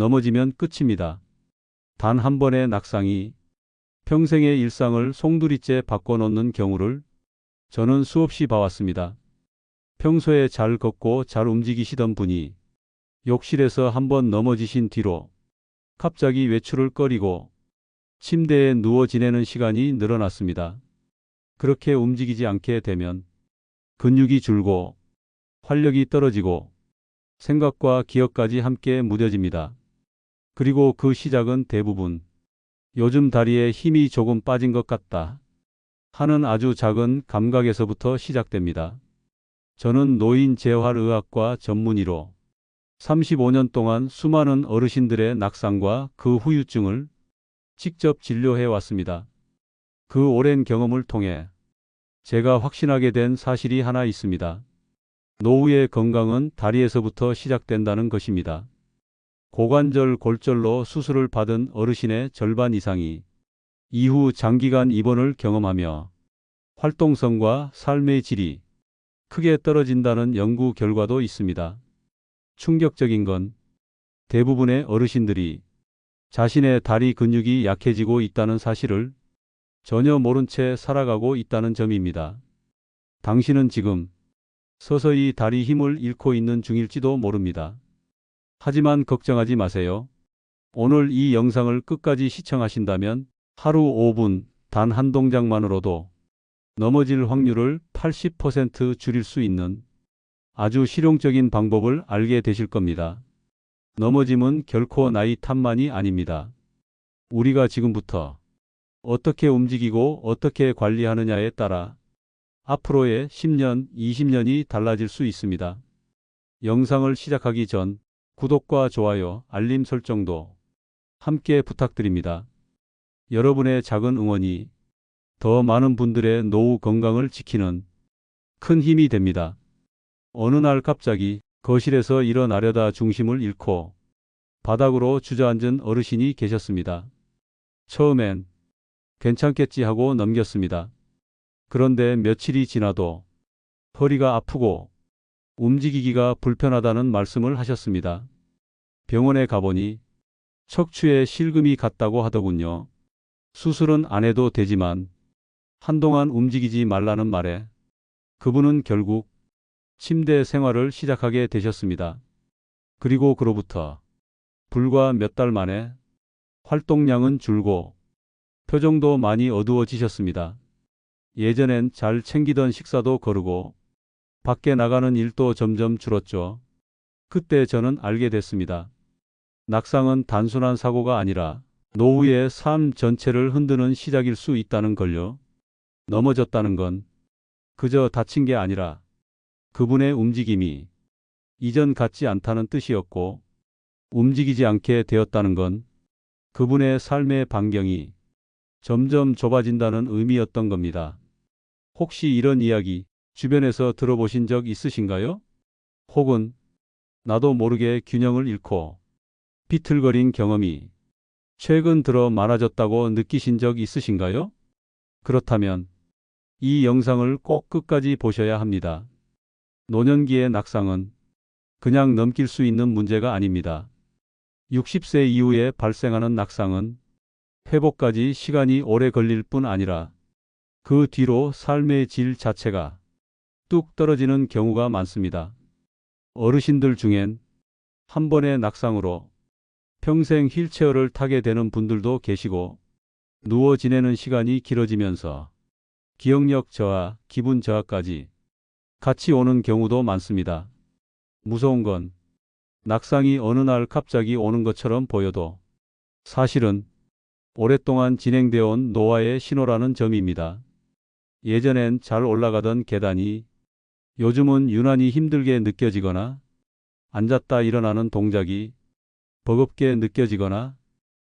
넘어지면 끝입니다. 단 한 번의 낙상이 평생의 일상을 송두리째 바꿔놓는 경우를 저는 수없이 봐왔습니다. 평소에 잘 걷고 잘 움직이시던 분이 욕실에서 한번 넘어지신 뒤로 갑자기 외출을 꺼리고 침대에 누워 지내는 시간이 늘어났습니다. 그렇게 움직이지 않게 되면 근육이 줄고 활력이 떨어지고 생각과 기억까지 함께 무뎌집니다. 그리고 그 시작은 대부분 요즘 다리에 힘이 조금 빠진 것 같다 하는 아주 작은 감각에서부터 시작됩니다. 저는 노인 재활의학과 전문의로 35년 동안 수많은 어르신들의 낙상과 그 후유증을 직접 진료해 왔습니다. 그 오랜 경험을 통해 제가 확신하게 된 사실이 하나 있습니다. 노후의 건강은 다리에서부터 시작된다는 것입니다. 고관절 골절로 수술을 받은 어르신의 절반 이상이 이후 장기간 입원을 경험하며 활동성과 삶의 질이 크게 떨어진다는 연구 결과도 있습니다. 충격적인 건 대부분의 어르신들이 자신의 다리 근육이 약해지고 있다는 사실을 전혀 모른 채 살아가고 있다는 점입니다. 당신은 지금 서서히 다리 힘을 잃고 있는 중일지도 모릅니다. 하지만 걱정하지 마세요. 오늘 이 영상을 끝까지 시청하신다면 하루 5분 단 한 동작만으로도 넘어질 확률을 80% 줄일 수 있는 아주 실용적인 방법을 알게 되실 겁니다. 넘어짐은 결코 나이 탓만이 아닙니다. 우리가 지금부터 어떻게 움직이고 어떻게 관리하느냐에 따라 앞으로의 10년, 20년이 달라질 수 있습니다. 영상을 시작하기 전 구독과 좋아요, 알림 설정도 함께 부탁드립니다. 여러분의 작은 응원이 더 많은 분들의 노후 건강을 지키는 큰 힘이 됩니다. 어느 날 갑자기 거실에서 일어나려다 중심을 잃고 바닥으로 주저앉은 어르신이 계셨습니다. 처음엔 괜찮겠지 하고 넘겼습니다. 그런데 며칠이 지나도 허리가 아프고 움직이기가 불편하다는 말씀을 하셨습니다. 병원에 가보니 척추에 실금이 갔다고 하더군요. 수술은 안 해도 되지만 한동안 움직이지 말라는 말에 그분은 결국 침대 생활을 시작하게 되셨습니다. 그리고 그로부터 불과 몇 달 만에 활동량은 줄고 표정도 많이 어두워지셨습니다. 예전엔 잘 챙기던 식사도 거르고 밖에 나가는 일도 점점 줄었죠. 그때 저는 알게 됐습니다. 낙상은 단순한 사고가 아니라 노후의 삶 전체를 흔드는 시작일 수 있다는 걸요. 넘어졌다는 건 그저 다친 게 아니라 그분의 움직임이 이전 같지 않다는 뜻이었고 움직이지 않게 되었다는 건 그분의 삶의 반경이 점점 좁아진다는 의미였던 겁니다. 혹시 이런 이야기 주변에서 들어보신 적 있으신가요? 혹은 나도 모르게 균형을 잃고 비틀거린 경험이 최근 들어 많아졌다고 느끼신 적 있으신가요? 그렇다면 이 영상을 꼭 끝까지 보셔야 합니다. 노년기의 낙상은 그냥 넘길 수 있는 문제가 아닙니다. 60세 이후에 발생하는 낙상은 회복까지 시간이 오래 걸릴 뿐 아니라 그 뒤로 삶의 질 자체가 뚝 떨어지는 경우가 많습니다. 어르신들 중엔 한 번의 낙상으로 평생 휠체어를 타게 되는 분들도 계시고 누워 지내는 시간이 길어지면서 기억력 저하, 기분 저하까지 같이 오는 경우도 많습니다. 무서운 건 낙상이 어느 날 갑자기 오는 것처럼 보여도 사실은 오랫동안 진행되어 온 노화의 신호라는 점입니다. 예전엔 잘 올라가던 계단이 요즘은 유난히 힘들게 느껴지거나 앉았다 일어나는 동작이 버겁게 느껴지거나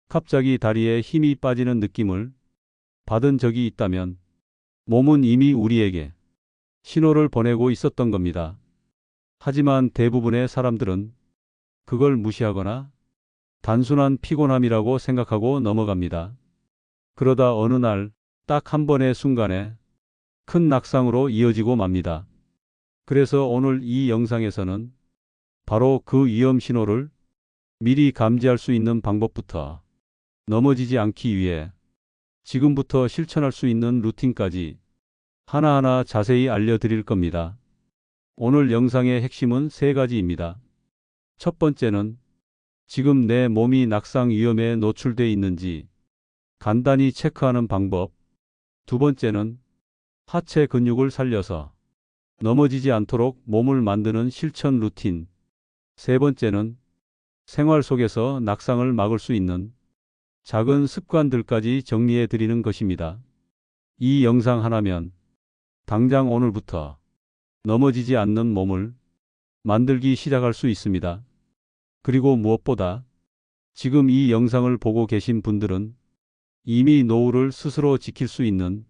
갑자기 다리에 힘이 빠지는 느낌을 받은 적이 있다면 몸은 이미 우리에게 신호를 보내고 있었던 겁니다. 하지만 대부분의 사람들은 그걸 무시하거나 단순한 피곤함이라고 생각하고 넘어갑니다. 그러다 어느 날 딱 한 번의 순간에 큰 낙상으로 이어지고 맙니다. 그래서 오늘 이 영상에서는 바로 그 위험 신호를 미리 감지할 수 있는 방법부터 넘어지지 않기 위해 지금부터 실천할 수 있는 루틴까지 하나하나 자세히 알려드릴 겁니다. 오늘 영상의 핵심은 세 가지입니다. 첫 번째는 지금 내 몸이 낙상 위험에 노출돼 있는지 간단히 체크하는 방법. 두 번째는 하체 근육을 살려서 넘어지지 않도록 몸을 만드는 실천 루틴. 세 번째는 생활 속에서 낙상을 막을 수 있는 작은 습관들까지 정리해 드리는 것입니다. 이 영상 하나면 당장 오늘부터 넘어지지 않는 몸을 만들기 시작할 수 있습니다. 그리고 무엇보다 지금 이 영상을 보고 계신 분들은 이미 노후를 스스로 지킬 수 있는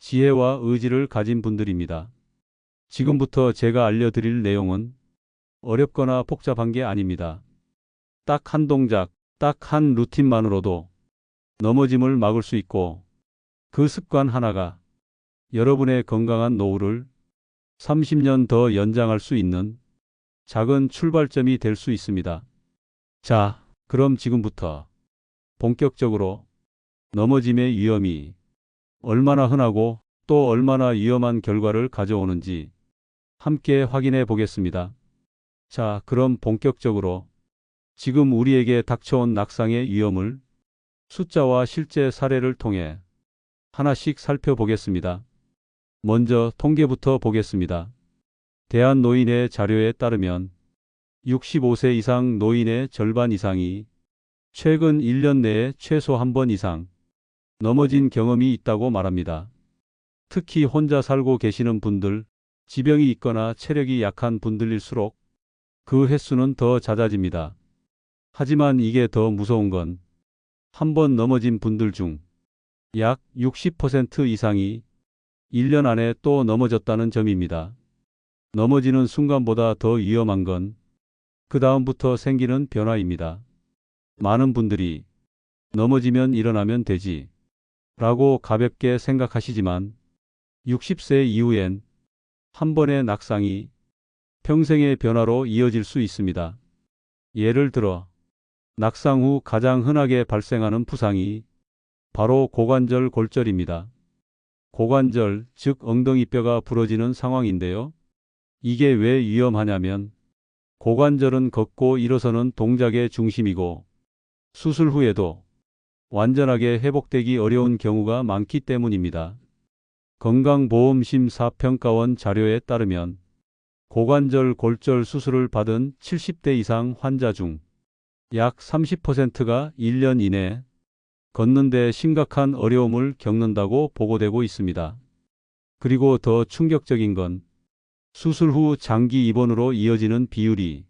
지혜와 의지를 가진 분들입니다. 지금부터 제가 알려드릴 내용은 어렵거나 복잡한 게 아닙니다. 딱 한 동작, 딱 한 루틴만으로도 넘어짐을 막을 수 있고 그 습관 하나가 여러분의 건강한 노후를 30년 더 연장할 수 있는 작은 출발점이 될 수 있습니다. 자, 그럼 지금부터 본격적으로 넘어짐의 위험이 얼마나 흔하고 또 얼마나 위험한 결과를 가져오는지 함께 확인해 보겠습니다. 자, 그럼 본격적으로 지금 우리에게 닥쳐온 낙상의 위험을 숫자와 실제 사례를 통해 하나씩 살펴보겠습니다. 먼저 통계부터 보겠습니다. 대한노인의 자료에 따르면 65세 이상 노인의 절반 이상이 최근 1년 내에 최소 한 번 이상 넘어진 경험이 있다고 말합니다. 특히 혼자 살고 계시는 분들, 지병이 있거나 체력이 약한 분들일수록 그 횟수는 더 잦아집니다. 하지만 이게 더 무서운 건 한 번 넘어진 분들 중 약 60% 이상이 1년 안에 또 넘어졌다는 점입니다. 넘어지는 순간보다 더 위험한 건 그 다음부터 생기는 변화입니다. 많은 분들이 넘어지면 일어나면 되지 라고 가볍게 생각하시지만 60세 이후엔 한 번의 낙상이 평생의 변화로 이어질 수 있습니다. 예를 들어 낙상 후 가장 흔하게 발생하는 부상이 바로 고관절 골절입니다. 고관절, 즉 엉덩이뼈가 부러지는 상황인데요. 이게 왜 위험하냐면 고관절은 걷고 일어서는 동작의 중심이고 수술 후에도 완전하게 회복되기 어려운 경우가 많기 때문입니다. 건강보험심사평가원 자료에 따르면 고관절 골절 수술을 받은 70대 이상 환자 중 약 30%가 1년 이내 걷는 데 심각한 어려움을 겪는다고 보고되고 있습니다. 그리고 더 충격적인 건 수술 후 장기 입원으로 이어지는 비율이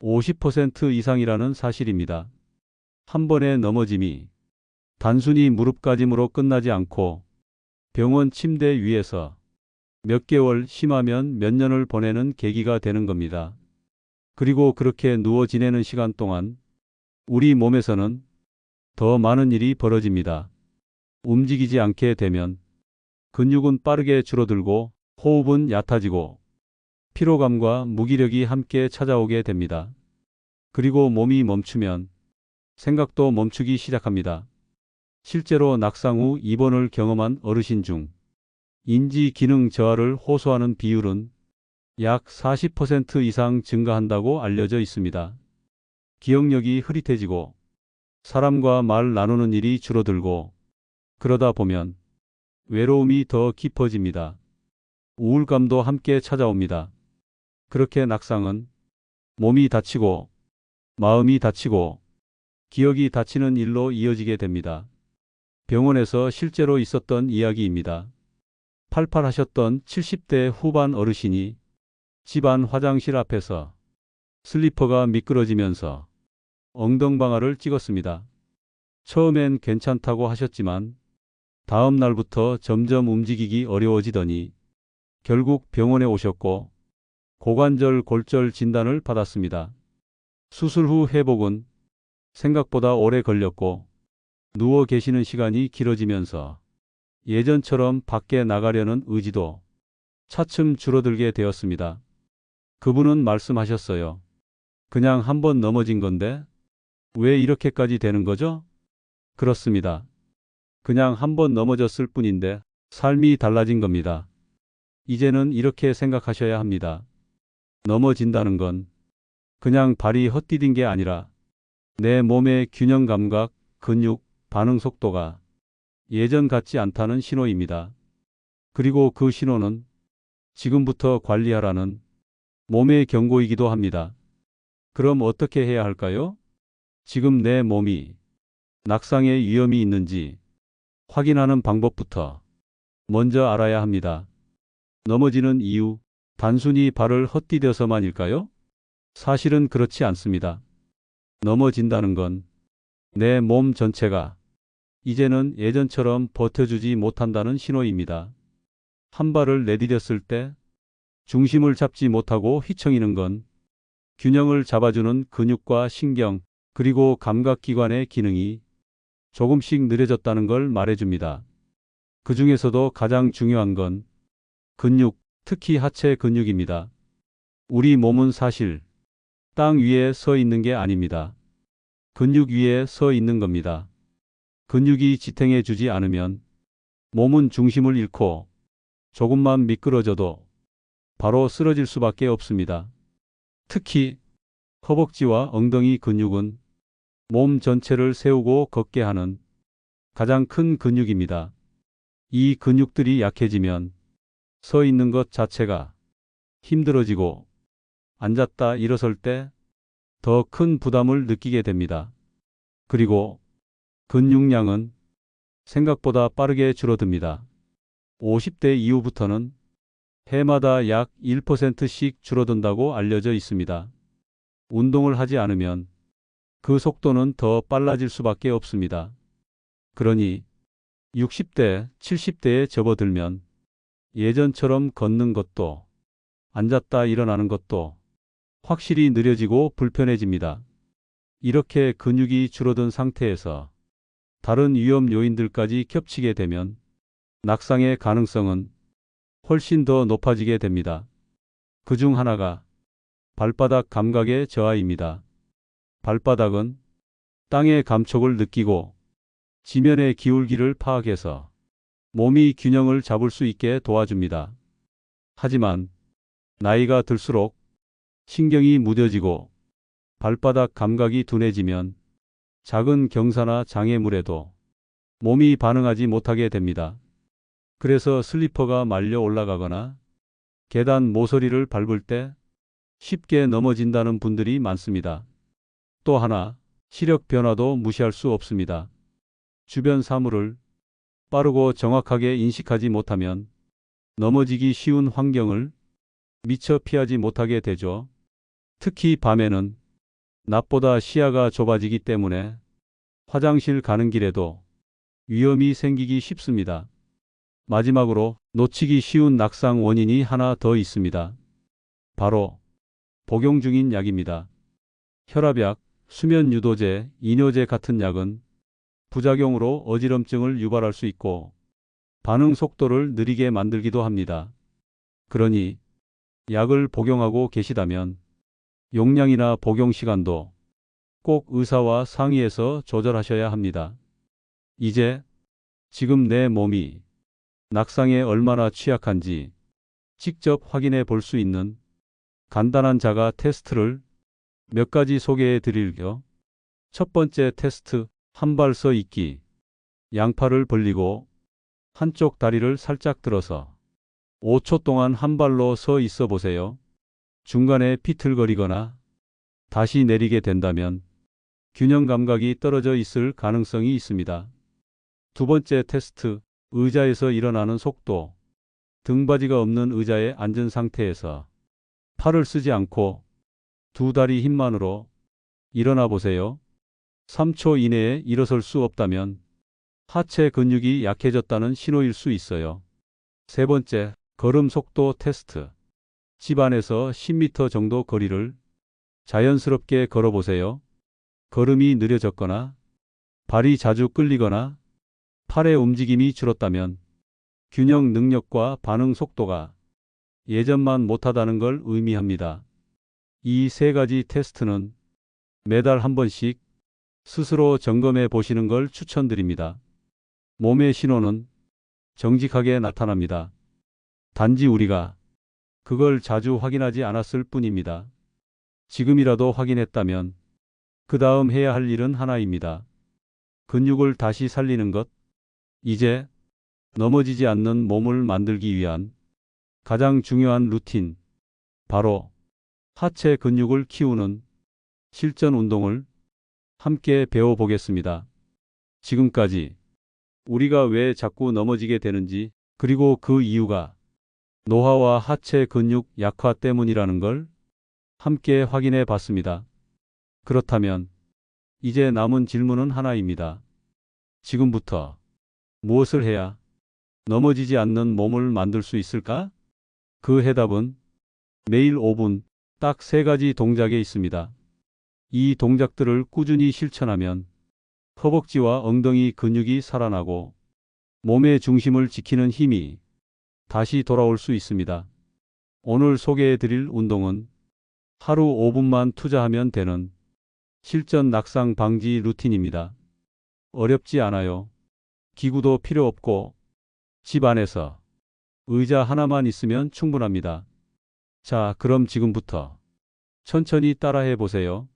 50% 이상이라는 사실입니다. 한 번의 넘어짐이 단순히 무릎까짐으로 끝나지 않고 병원 침대 위에서 몇 개월 심하면 몇 년을 보내는 계기가 되는 겁니다. 그리고 그렇게 누워 지내는 시간 동안 우리 몸에서는 더 많은 일이 벌어집니다. 움직이지 않게 되면 근육은 빠르게 줄어들고 호흡은 얕아지고 피로감과 무기력이 함께 찾아오게 됩니다. 그리고 몸이 멈추면 생각도 멈추기 시작합니다. 실제로 낙상 후 입원을 경험한 어르신 중 인지 기능 저하를 호소하는 비율은 약 40% 이상 증가한다고 알려져 있습니다. 기억력이 흐릿해지고 사람과 말 나누는 일이 줄어들고 그러다 보면 외로움이 더 깊어집니다. 우울감도 함께 찾아옵니다. 그렇게 낙상은 몸이 다치고 마음이 다치고 기억이 다치는 일로 이어지게 됩니다. 병원에서 실제로 있었던 이야기입니다. 팔팔하셨던 70대 후반 어르신이 집안 화장실 앞에서 슬리퍼가 미끄러지면서 엉덩방아를 찍었습니다. 처음엔 괜찮다고 하셨지만 다음 날부터 점점 움직이기 어려워지더니 결국 병원에 오셨고 고관절 골절 진단을 받았습니다. 수술 후 회복은 생각보다 오래 걸렸고 누워 계시는 시간이 길어지면서 예전처럼 밖에 나가려는 의지도 차츰 줄어들게 되었습니다. 그분은 말씀하셨어요. 그냥 한번 넘어진 건데 왜 이렇게까지 되는 거죠? 그렇습니다. 그냥 한번 넘어졌을 뿐인데 삶이 달라진 겁니다. 이제는 이렇게 생각하셔야 합니다. 넘어진다는 건 그냥 발이 헛디딘 게 아니라 내 몸의 균형 감각, 근육, 반응 속도가 예전 같지 않다는 신호입니다. 그리고 그 신호는 지금부터 관리하라는 몸의 경고이기도 합니다. 그럼 어떻게 해야 할까요? 지금 내 몸이 낙상의 위험이 있는지 확인하는 방법부터 먼저 알아야 합니다. 넘어지는 이유, 단순히 발을 헛디뎌서만일까요? 사실은 그렇지 않습니다. 넘어진다는 건 내 몸 전체가 이제는 예전처럼 버텨주지 못한다는 신호입니다. 한 발을 내디뎠을 때 중심을 잡지 못하고 휘청이는 건 균형을 잡아주는 근육과 신경 그리고 감각기관의 기능이 조금씩 느려졌다는 걸 말해줍니다. 그 중에서도 가장 중요한 건 근육, 특히 하체 근육입니다. 우리 몸은 사실 땅 위에 서 있는 게 아닙니다. 근육 위에 서 있는 겁니다. 근육이 지탱해 주지 않으면 몸은 중심을 잃고 조금만 미끄러져도 바로 쓰러질 수밖에 없습니다. 특히 허벅지와 엉덩이 근육은 몸 전체를 세우고 걷게 하는 가장 큰 근육입니다. 이 근육들이 약해지면 서 있는 것 자체가 힘들어지고 앉았다 일어설 때 더 큰 부담을 느끼게 됩니다. 그리고 근육량은 생각보다 빠르게 줄어듭니다. 50대 이후부터는 해마다 약 1%씩 줄어든다고 알려져 있습니다. 운동을 하지 않으면 그 속도는 더 빨라질 수밖에 없습니다. 그러니 60대, 70대에 접어들면 예전처럼 걷는 것도 앉았다 일어나는 것도 확실히 느려지고 불편해집니다. 이렇게 근육이 줄어든 상태에서 다른 위험 요인들까지 겹치게 되면 낙상의 가능성은 훨씬 더 높아지게 됩니다. 그 중 하나가 발바닥 감각의 저하입니다. 발바닥은 땅의 감촉을 느끼고 지면의 기울기를 파악해서 몸이 균형을 잡을 수 있게 도와줍니다. 하지만 나이가 들수록 신경이 무뎌지고 발바닥 감각이 둔해지면 작은 경사나 장애물에도 몸이 반응하지 못하게 됩니다. 그래서 슬리퍼가 말려 올라가거나 계단 모서리를 밟을 때 쉽게 넘어진다는 분들이 많습니다. 또 하나, 시력 변화도 무시할 수 없습니다. 주변 사물을 빠르고 정확하게 인식하지 못하면 넘어지기 쉬운 환경을 미처 피하지 못하게 되죠. 특히 밤에는 낮보다 시야가 좁아지기 때문에 화장실 가는 길에도 위험이 생기기 쉽습니다. 마지막으로 놓치기 쉬운 낙상 원인이 하나 더 있습니다. 바로 복용 중인 약입니다. 혈압약, 수면 유도제, 이뇨제 같은 약은 부작용으로 어지럼증을 유발할 수 있고 반응 속도를 느리게 만들기도 합니다. 그러니 약을 복용하고 계시다면 용량이나 복용 시간도 꼭 의사와 상의해서 조절하셔야 합니다. 이제 지금 내 몸이 낙상에 얼마나 취약한지 직접 확인해 볼 수 있는 간단한 자가 테스트를 몇 가지 소개해 드릴게요. 첫 번째 테스트, 한발서 있기. 양팔을 벌리고 한쪽 다리를 살짝 들어서 5초 동안 한 발로 서 있어 보세요. 중간에 피틀거리거나 다시 내리게 된다면 균형 감각이 떨어져 있을 가능성이 있습니다. 두 번째 테스트, 의자에서 일어나는 속도. 등받이가 없는 의자에 앉은 상태에서 팔을 쓰지 않고 두 다리 힘만으로 일어나 보세요. 3초 이내에 일어설 수 없다면 하체 근육이 약해졌다는 신호일 수 있어요. 세 번째, 걸음 속도 테스트. 집 안에서 10m 정도 거리를 자연스럽게 걸어보세요. 걸음이 느려졌거나 발이 자주 끌리거나 팔의 움직임이 줄었다면 균형 능력과 반응 속도가 예전만 못하다는 걸 의미합니다. 이 세 가지 테스트는 매달 한 번씩 스스로 점검해 보시는 걸 추천드립니다. 몸의 신호는 정직하게 나타납니다. 단지 우리가 그걸 자주 확인하지 않았을 뿐입니다. 지금이라도 확인했다면 그 다음 해야 할 일은 하나입니다. 근육을 다시 살리는 것. 이제 넘어지지 않는 몸을 만들기 위한 가장 중요한 루틴. 바로 하체 근육을 키우는 실전 운동을 함께 배워보겠습니다. 지금까지 우리가 왜 자꾸 넘어지게 되는지 그리고 그 이유가 노화와 하체 근육 약화 때문이라는 걸 함께 확인해 봤습니다. 그렇다면 이제 남은 질문은 하나입니다. 지금부터 무엇을 해야 넘어지지 않는 몸을 만들 수 있을까? 그 해답은 매일 5분 딱 세 가지 동작에 있습니다. 이 동작들을 꾸준히 실천하면 허벅지와 엉덩이 근육이 살아나고 몸의 중심을 지키는 힘이 다시 돌아올 수 있습니다. 오늘 소개해 드릴 운동은 하루 5분만 투자하면 되는 실전 낙상 방지 루틴입니다. 어렵지 않아요. 기구도 필요 없고 집 안에서 의자 하나만 있으면 충분합니다. 자, 그럼 지금부터 천천히 따라해 보세요.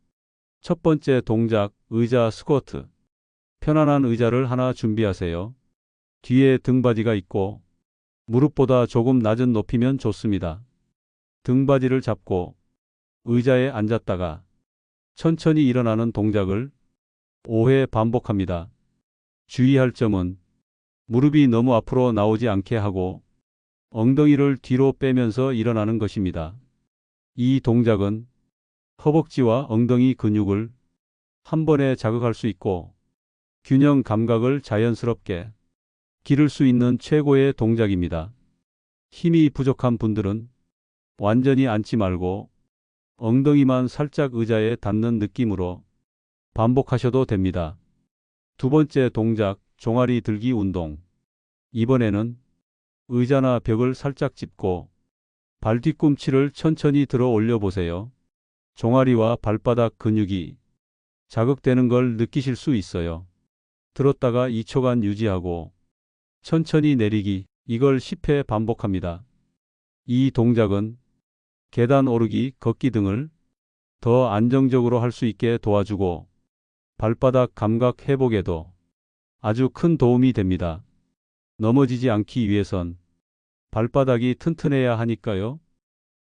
첫 번째 동작, 의자 스쿼트. 편안한 의자를 하나 준비하세요. 뒤에 등받이가 있고 무릎보다 조금 낮은 높이면 좋습니다. 등받이를 잡고 의자에 앉았다가 천천히 일어나는 동작을 5회 반복합니다. 주의할 점은 무릎이 너무 앞으로 나오지 않게 하고 엉덩이를 뒤로 빼면서 일어나는 것입니다. 이 동작은 허벅지와 엉덩이 근육을 한 번에 자극할 수 있고 균형 감각을 자연스럽게 기를 수 있는 최고의 동작입니다. 힘이 부족한 분들은 완전히 앉지 말고 엉덩이만 살짝 의자에 닿는 느낌으로 반복하셔도 됩니다. 두 번째 동작, 종아리 들기 운동. 이번에는 의자나 벽을 살짝 짚고 발 뒤꿈치를 천천히 들어 올려 보세요. 종아리와 발바닥 근육이 자극되는 걸 느끼실 수 있어요. 들었다가 2초간 유지하고 천천히 내리기, 이걸 10회 반복합니다. 이 동작은 계단 오르기, 걷기 등을 더 안정적으로 할 수 있게 도와주고 발바닥 감각 회복에도 아주 큰 도움이 됩니다. 넘어지지 않기 위해선 발바닥이 튼튼해야 하니까요.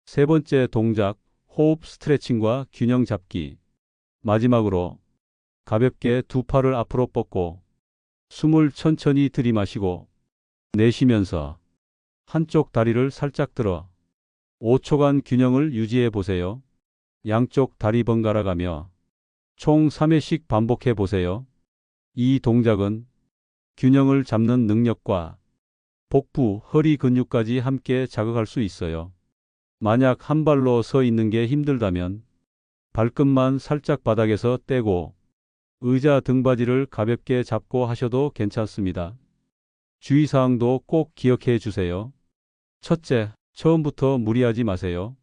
세 번째 동작, 호흡 스트레칭과 균형 잡기. 마지막으로 가볍게 두 팔을 앞으로 뻗고 숨을 천천히 들이마시고 내쉬면서 한쪽 다리를 살짝 들어 5초간 균형을 유지해 보세요. 양쪽 다리 번갈아 가며 총 3회씩 반복해 보세요. 이 동작은 균형을 잡는 능력과 복부, 허리 근육까지 함께 자극할 수 있어요. 만약 한 발로 서 있는 게 힘들다면 발끝만 살짝 바닥에서 떼고 의자 등받이를 가볍게 잡고 하셔도 괜찮습니다. 주의사항도 꼭 기억해 주세요. 첫째, 처음부터 무리하지 마세요.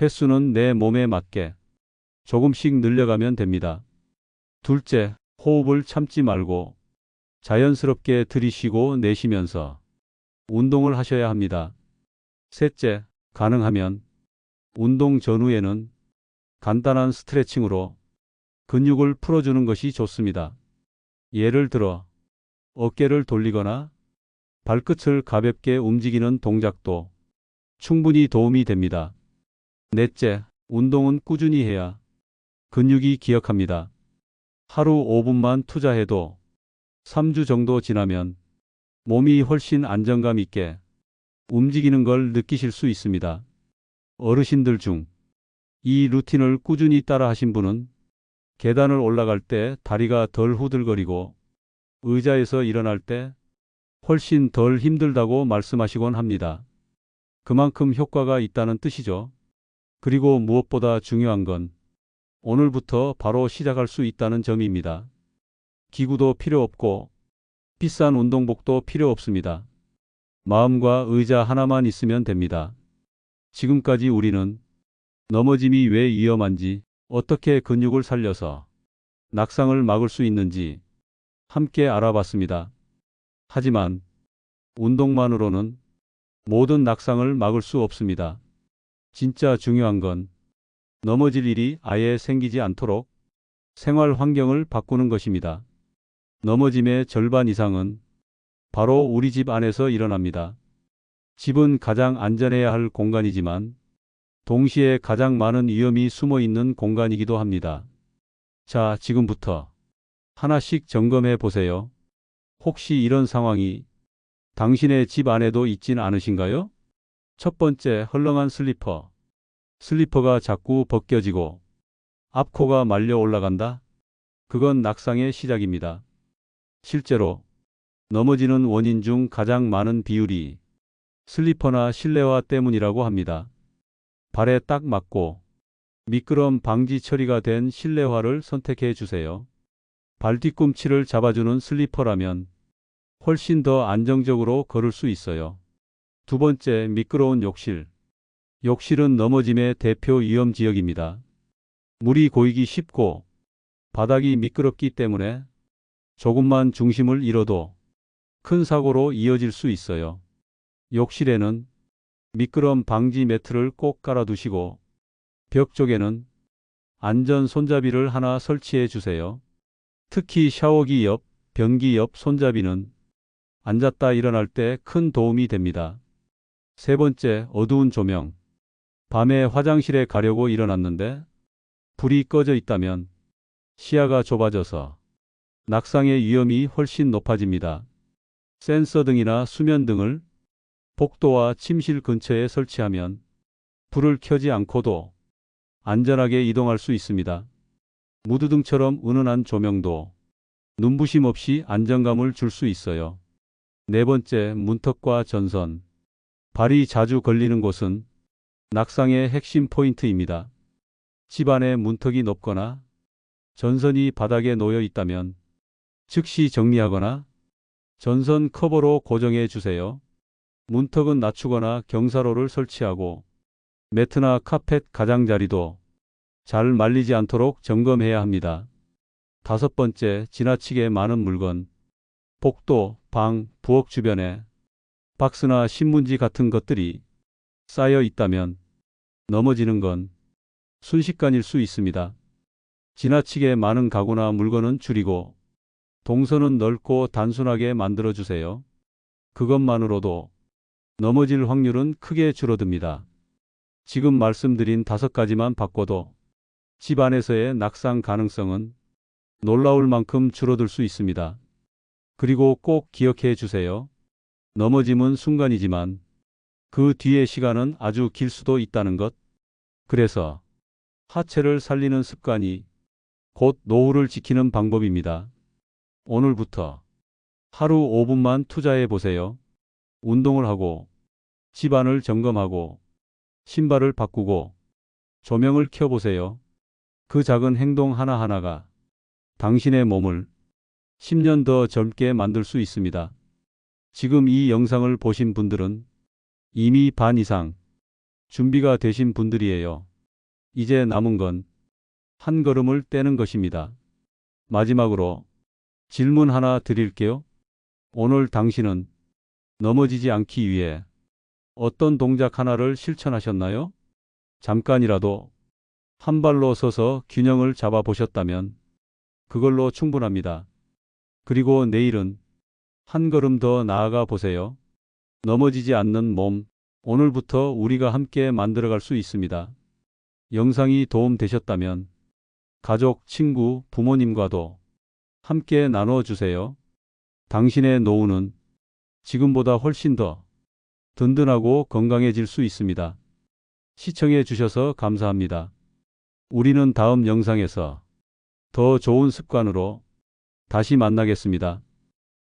횟수는 내 몸에 맞게 조금씩 늘려가면 됩니다. 둘째, 호흡을 참지 말고 자연스럽게 들이쉬고 내쉬면서 운동을 하셔야 합니다. 셋째, 가능하면 운동 전후에는 간단한 스트레칭으로 근육을 풀어주는 것이 좋습니다. 예를 들어 어깨를 돌리거나 발끝을 가볍게 움직이는 동작도 충분히 도움이 됩니다. 넷째, 운동은 꾸준히 해야 근육이 기억합니다. 하루 5분만 투자해도 3주 정도 지나면 몸이 훨씬 안정감 있게 움직이는 걸 느끼실 수 있습니다. 어르신들 중 이 루틴을 꾸준히 따라 하신 분은 계단을 올라갈 때 다리가 덜 후들거리고 의자에서 일어날 때 훨씬 덜 힘들다고 말씀하시곤 합니다. 그만큼 효과가 있다는 뜻이죠. 그리고 무엇보다 중요한 건 오늘부터 바로 시작할 수 있다는 점입니다. 기구도 필요 없고 비싼 운동복도 필요 없습니다. 마음과 의자 하나만 있으면 됩니다. 지금까지 우리는 넘어짐이 왜 위험한지, 어떻게 근육을 살려서 낙상을 막을 수 있는지 함께 알아봤습니다. 하지만 운동만으로는 모든 낙상을 막을 수 없습니다. 진짜 중요한 건 넘어질 일이 아예 생기지 않도록 생활 환경을 바꾸는 것입니다. 넘어짐의 절반 이상은 바로 우리 집 안에서 일어납니다. 집은 가장 안전해야 할 공간이지만 동시에 가장 많은 위험이 숨어 있는 공간이기도 합니다. 자, 지금부터 하나씩 점검해 보세요. 혹시 이런 상황이 당신의 집 안에도 있진 않으신가요? 첫 번째, 헐렁한 슬리퍼. 슬리퍼가 자꾸 벗겨지고 앞코가 말려 올라간다? 그건 낙상의 시작입니다. 실제로 넘어지는 원인 중 가장 많은 비율이 슬리퍼나 실내화 때문이라고 합니다. 발에 딱 맞고 미끄럼 방지 처리가 된 실내화를 선택해 주세요. 발 뒤꿈치를 잡아주는 슬리퍼라면 훨씬 더 안정적으로 걸을 수 있어요. 두 번째, 미끄러운 욕실. 욕실은 넘어짐의 대표 위험 지역입니다. 물이 고이기 쉽고 바닥이 미끄럽기 때문에 조금만 중심을 잃어도 큰 사고로 이어질 수 있어요. 욕실에는 미끄럼 방지 매트를 꼭 깔아두시고 벽 쪽에는 안전 손잡이를 하나 설치해 주세요. 특히 샤워기 옆, 변기 옆 손잡이는 앉았다 일어날 때 큰 도움이 됩니다. 세 번째, 어두운 조명. 밤에 화장실에 가려고 일어났는데 불이 꺼져 있다면 시야가 좁아져서 낙상의 위험이 훨씬 높아집니다. 센서 등이나 수면 등을 복도와 침실 근처에 설치하면 불을 켜지 않고도 안전하게 이동할 수 있습니다. 무드등처럼 은은한 조명도 눈부심 없이 안정감을 줄 수 있어요. 네 번째, 문턱과 전선. 발이 자주 걸리는 곳은 낙상의 핵심 포인트입니다. 집안에 문턱이 높거나 전선이 바닥에 놓여 있다면 즉시 정리하거나 전선 커버로 고정해 주세요. 문턱은 낮추거나 경사로를 설치하고 매트나 카펫 가장자리도 잘 말리지 않도록 점검해야 합니다. 다섯 번째, 지나치게 많은 물건. 복도, 방, 부엌 주변에 박스나 신문지 같은 것들이 쌓여 있다면 넘어지는 건 순식간일 수 있습니다. 지나치게 많은 가구나 물건은 줄이고 동선은 넓고 단순하게 만들어 주세요. 그것만으로도 넘어질 확률은 크게 줄어듭니다. 지금 말씀드린 다섯 가지만 바꿔도 집 안에서의 낙상 가능성은 놀라울 만큼 줄어들 수 있습니다. 그리고 꼭 기억해 주세요. 넘어짐은 순간이지만 그 뒤의 시간은 아주 길 수도 있다는 것. 그래서 하체를 살리는 습관이 곧 노후를 지키는 방법입니다. 오늘부터 하루 5분만 투자해 보세요. 운동을 하고 집안을 점검하고 신발을 바꾸고 조명을 켜보세요. 그 작은 행동 하나하나가 당신의 몸을 10년 더 젊게 만들 수 있습니다. 지금 이 영상을 보신 분들은 이미 반 이상 준비가 되신 분들이에요. 이제 남은 건 한 걸음을 떼는 것입니다. 마지막으로 질문 하나 드릴게요. 오늘 당신은 넘어지지 않기 위해 어떤 동작 하나를 실천하셨나요? 잠깐이라도 한 발로 서서 균형을 잡아 보셨다면 그걸로 충분합니다. 그리고 내일은 한 걸음 더 나아가 보세요. 넘어지지 않는 몸, 오늘부터 우리가 함께 만들어갈 수 있습니다. 영상이 도움되셨다면 가족, 친구, 부모님과도 함께 나눠주세요. 당신의 노후는 지금보다 훨씬 더 든든하고 건강해질 수 있습니다. 시청해 주셔서 감사합니다. 우리는 다음 영상에서 더 좋은 습관으로 다시 만나겠습니다.